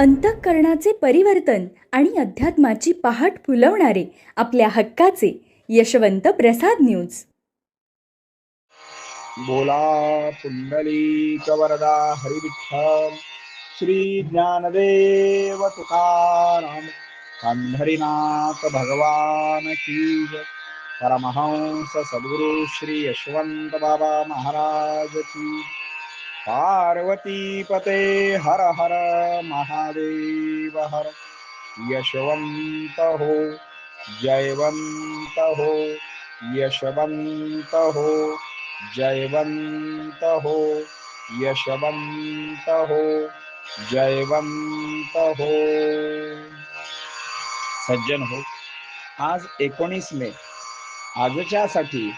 अंतःकरणाचे परिवर्तन आणि अध्यात्माची पहाट फुलवणारे आपल्या हक्काचे यशवंत प्रसाद न्यूज. बोला पुंडलिक वरदा हरिविठ्ठल श्री ज्ञानदेव तुकाराम पंढरीनाथ भगवान की परमहंस सद्गुरु श्री यशवंत बाबा महाराज की पार्वती पते हर हर महादेव हर। यशवंत हो जयवंत हो यशवंत हो जयवंत हो यशवंत हो जयवंत हो सज्जन हो आज एकोणीस मे। आजच्यासाठी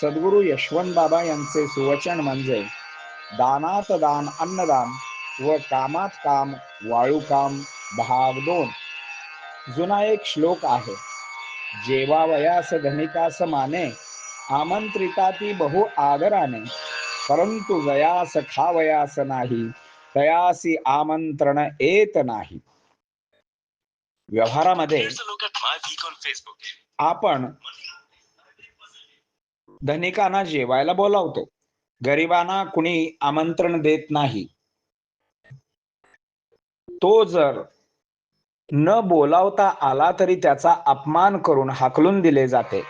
सद्गुरु यशवंत बाबा यांचे सुवचन म्हणजे दानात दान अन्नदान व कामात काम वाळू काम भाग दोन. जुना एक श्लोक आहे. जेवा वयास धनिकास माने आमंत्रिता ती बहु आदराने परंतु जयास खावयास नाही तयासी आमंत्रण येत नाही. व्यवहारामध्ये. आपण धनिकांना जेवायला बोलावतो. गरिबांना कुणी आमंत्रण देत नाही. तो जर न बोलावता आला तरी त्याचा अपमान करून हाकलून दिले जाते.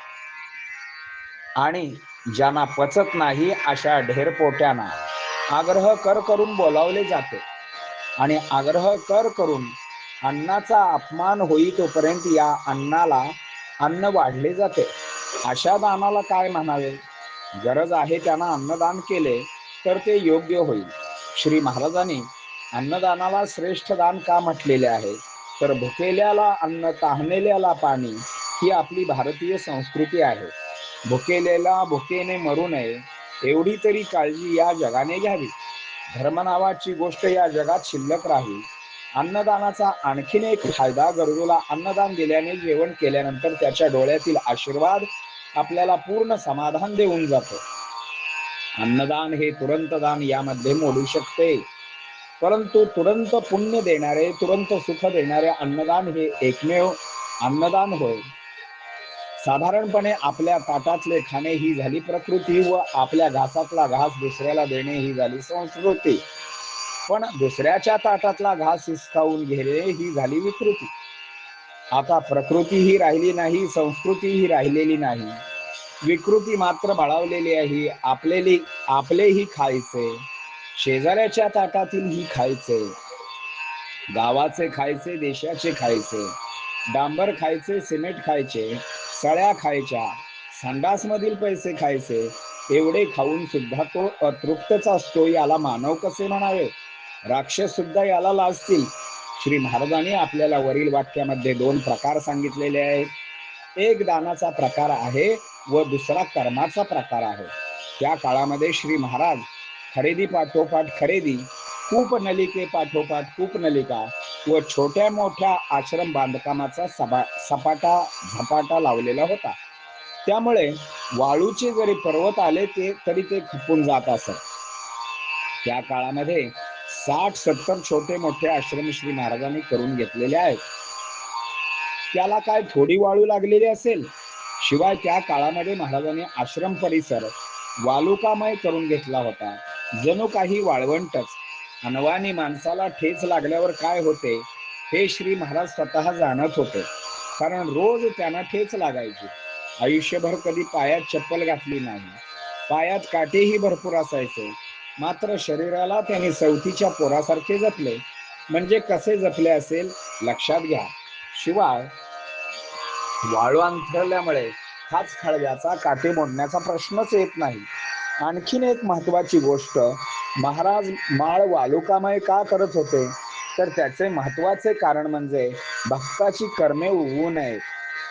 आणि ज्यांना पचत नाही अशा ढेरपोट्यांना आग्रह कर करून बोलावले जाते. आणि आग्रह कर करून अन्नाचा अपमान होई तोपर्यंत या अन्नाला अन्न वाढले जाते. अशा दानाला काय म्हणावे? गरज आहे त्यांना अन्नदान केले तर ते योग्य होईल. श्री महाराजांनी अन्नदानाला श्रेष्ठ दान का म्हटलेले आहे? तर भुकेल्याला अन्न ताहनेल्याला पाणी ही आपली भारतीय संस्कृती आहे. भुकेलेला भुकेने मरू नये एवढी तरी काळजी या जगाने घ्यावी. धर्मनावाची गोष्ट या जगात शिल्लक राहील अन्नदानाचा आणखीन एक फायदा गरजूला अन्नदान दिल्याने जेवण केल्यानंतर त्याच्या डोळ्यातील आशीर्वाद आपल्याला पूर्ण समाधान देऊन जातो. अन्नदान हे तुरंत दान यामध्ये मोडू शकते. परंतु तुरंत पुण्य देणारे तुरंत सुख देणारे अन्नदान हे एकमेव अन्नदान होय. साधारणपणे आपल्या ताटातले खाणे ही झाली प्रकृती व आपल्या घासातला घास दुसऱ्याला देणे ही झाली संस्कृती. पण दुसऱ्याच्या ताटातला घास हिसकावून घेणे ही झाली विकृती. आता प्रकृती ही राहिली नाही संस्कृती ही राहिलेली नाही. विकृती मात्र बळावलेली आहे आपलेली आपलेही खायचे. शेजाऱ्याच्या ताटातील ही खायचे. गावाचे खायचे देशाचे खायचे. डांबर खायचे सिमेंट खायचे सळ्या खायच्या संडासमधील पैसे खायचे एवढे खाऊन सुद्धा तो अतृप्तच असतो याला मानव कसे म्हणावे? राक्षस सुद्धा याला लाजतील. श्री महाराजांनी आपल्याला वरील वाक्यामध्ये दोन प्रकार सांगितलेले आहेत. एक दानाचा प्रकार आहे व दुसरा कर्माचा प्रकार आहे. त्या काळामध्ये श्री महाराज खरेदी पाठोपाठ खरेदी कूप नलिके पाठोपाठ कूप नलिका व छोट्या मोठ्या आश्रम बांधकामाचा सभा सपाटा झपाटा लावलेला होता. त्यामुळे वाळूचे जरी पर्वत आले ते तरी ते खपून जात असत. त्या काळामध्ये साठ सत्तर छोटे मोठे आश्रम श्री महाराजांनी करून घेतलेले आहेत. त्याला काय थोडी वाळू लागलेली असेल? शिवाय त्या काळामध्ये महाराजांनी आश्रम परिसर वालुकामय करून घेतला होता. जणू काही वाळवंटच. अनवानी माणसाला ठेच लागल्यावर काय होते? हे श्री महाराज स्वतः जाणत होते. कारण रोज त्यांना ठेच लागायची. आयुष्यभर कधी पायात चप्पल घातली नाही. पायात काटेही भरपूर असायचे. मात्र शरीराला त्याने सवतीच्या पोरासारखे जपले. म्हणजे कसे जपले असेल? लक्षात घ्या. शिवाय वाळू अंथरल्यामुळे हाच खळव्याचा काटे मोडण्याचा प्रश्नच येत नाही. आणखीन एक महत्वाची गोष्ट महाराज माळ वालुकामय का करत होते? तर त्याचे महत्त्वाचे कारण म्हणजे भक्ताची कर्मे उगवू नये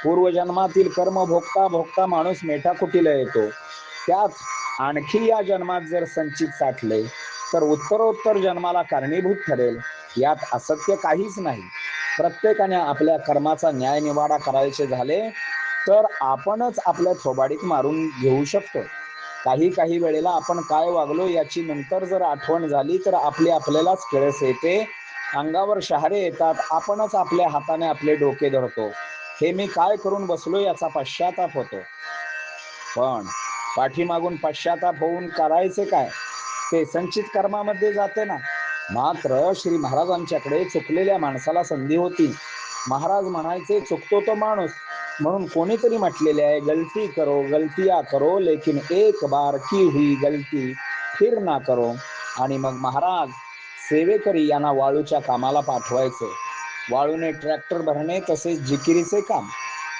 पूर्वजन्मातील कर्म भोगता भोगता माणूस मेटाकुटीला येतो. त्यात आणखी या जन्मात जर संचित साठले तर उत्तरोत्तर जन्माला कारणीभूत ठरेल. यात असत्य काहीच नाही. प्रत्येकाने आपल्या कर्माचा न्याय निवाडा करायचे झाले तर आपणच आपल्या थोबाडीत मारून घेऊ शकतो. काही काही वेळेला आपण काय वागलो याची नंतर जर आठवण झाली तर आपली आपल्यालाच केळस येते. अंगावर शहारे येतात आपणच आपल्या हाताने आपले डोके धरतो. हे मी काय करून बसलो याचा पश्चाताप होतो. पण पाठीमागून पश्चाताप होऊन करायचे काय? ते संचित कर्मामध्ये जाते ना. मात्र श्री महाराजांच्याकडे चुकलेल्या माणसाला संधी होती. महाराज म्हणायचे चुकतो तो माणूस. म्हणून कोणीतरी म्हटलेले आहे गलती करो गलतिया करो लेकिन एक बार की हुई गलती फिर ना करो. आणि मग महाराज सेवेकरी यांना वाळूच्या कामाला पाठवायचे. वाळूने ट्रॅक्टर भरणे तसेच जिकिरीचे काम.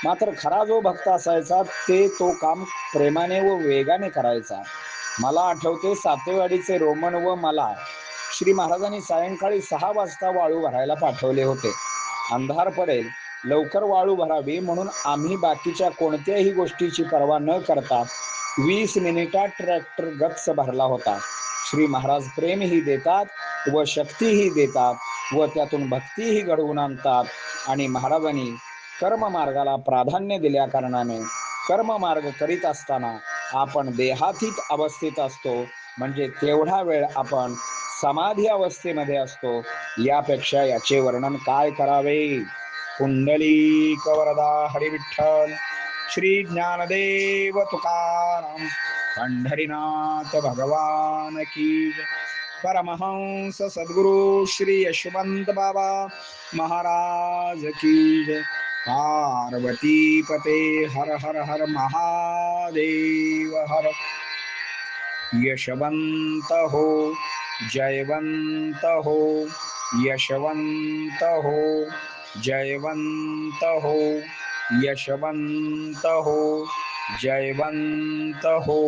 मात्र खरा जो भक्त असायचा ते तो काम प्रेमाने व वेगाने करायचा. मला आठवते सातेवाडीचे रोमन व मला श्री महाराजांनी सायंकाळी सहा वाजता वाळू भरायला पाठवले होते. अंधार पडेल लवकर वाळू भरावी म्हणून आम्ही बाकीच्या कोणत्याही गोष्टीची पर्वा न करता वीस मिनिटात ट्रॅक्टर गप्स भरला होता. श्री महाराज प्रेमही देतात व शक्तीही देतात व त्यातून भक्तीही घडवून आणतात आणि महाराजांनी कर्म मार्गाला प्राधान्य दिल्या कारणाने कर्म मार्ग करीत असताना आपण देहातीत अवस्थेत असतो. म्हणजे तेवढा वेळ आपण समाधी अवस्थेमध्ये असतो. यापेक्षा याचे वर्णन काय करावे? कुंडली कवरदा हरिविठ्ठल श्री ज्ञानदेव तुकाराम पंढरीनाथ भगवान की परमहंस सद्गुरु श्री यशवंत बाबा महाराज की पार्वतीपते हर हर हर महादेव हर। यशवंत हो जयवंत हो यशवंत हो जयवंत हो यशवंत हो जयवंत हो।